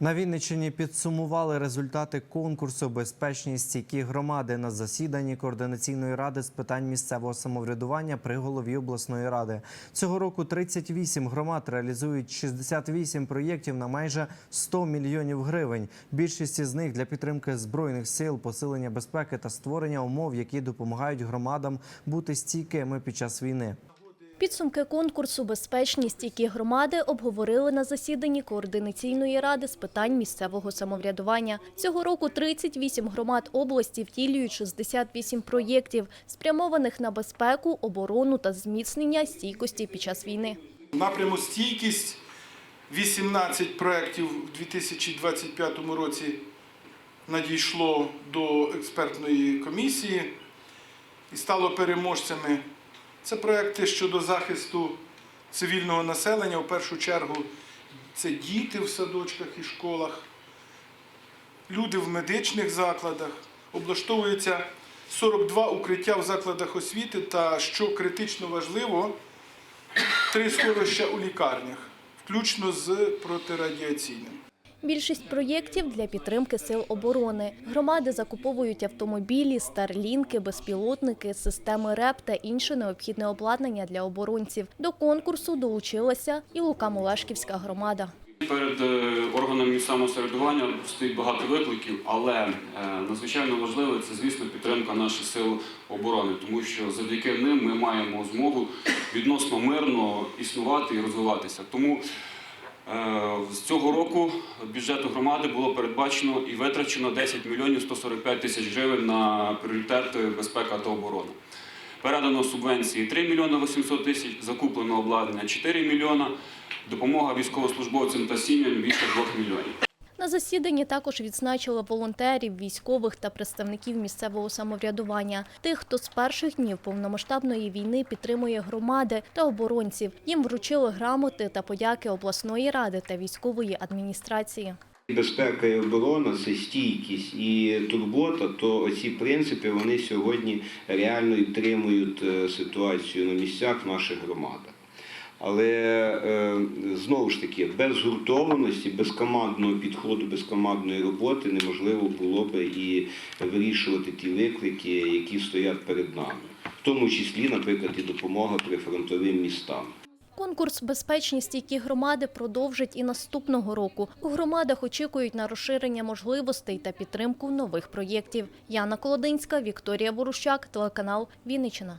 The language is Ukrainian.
На Вінниччині підсумували результати конкурсу Безпечні стійкі громади на засіданні координаційної ради з питань місцевого самоврядування при голові обласної ради. Цього року 38 громад реалізують 68 проєктів на майже 100 мільйонів гривень. Більшість із них для підтримки збройних сил, посилення безпеки та створення умов, які допомагають громадам бути стійкими під час війни. Підсумки конкурсу «Безпечність, які громади обговорили на засіданні координаційної ради з питань місцевого самоврядування. Цього року 38 громад області втілюють 68 проєктів, спрямованих на безпеку, оборону та зміцнення стійкості під час війни. Напряму стійкість 18 проєктів у 2025 році надійшло до експертної комісії і стало переможцями. Це проекти щодо захисту цивільного населення. В першу чергу це діти в садочках і школах, люди в медичних закладах. Облаштовується 42 укриття в закладах освіти та, що критично важливо, три сховища у лікарнях, включно з протирадіаційним. Більшість проєктів для підтримки сил оборони. Громади закуповують автомобілі, старлінки, безпілотники, системи РЕП та інше необхідне обладнання для оборонців. До конкурсу долучилася і Лука-Мулашківська громада. Перед е, органами місцевого самоврядування стоїть багато викликів, але е, надзвичайно важливо це, звісно, підтримка наших сил оборони, тому що завдяки ним ми маємо змогу відносно мирно існувати і розвиватися. Тому з цього року бюджету громади було передбачено і витрачено 10 мільйонів 145 тисяч гривень на пріоритети безпека та оборона. Передано субвенції 3 мільйони 800 тисяч, закуплено обладнання 4 мільйона, допомога військовослужбовцям та сім'ям більше 2 мільйонів. На засіданні також відзначили волонтерів, військових та представників місцевого самоврядування, тих, хто з перших днів повномасштабної війни підтримує громади та оборонців. Їм вручили грамоти та подяки обласної ради та військової адміністрації. Безпека і оборона це стійкість і турбота, то оці принципи вони сьогодні реально підтримують е, ситуацію на місцях в наших громадах. Але е, знову ж таки, без гуртованості, без командного підходу, без командної роботи неможливо було би і вирішувати ті виклики, які стоять перед нами, в тому числі, наприклад, і допомога прифронтовим містам. Конкурс «Безпечні стійкі громади продовжить і наступного року. У громадах очікують на розширення можливостей та підтримку нових проєктів. Яна Колодинська, Вікторія Ворущак, телеканал Вінниччина.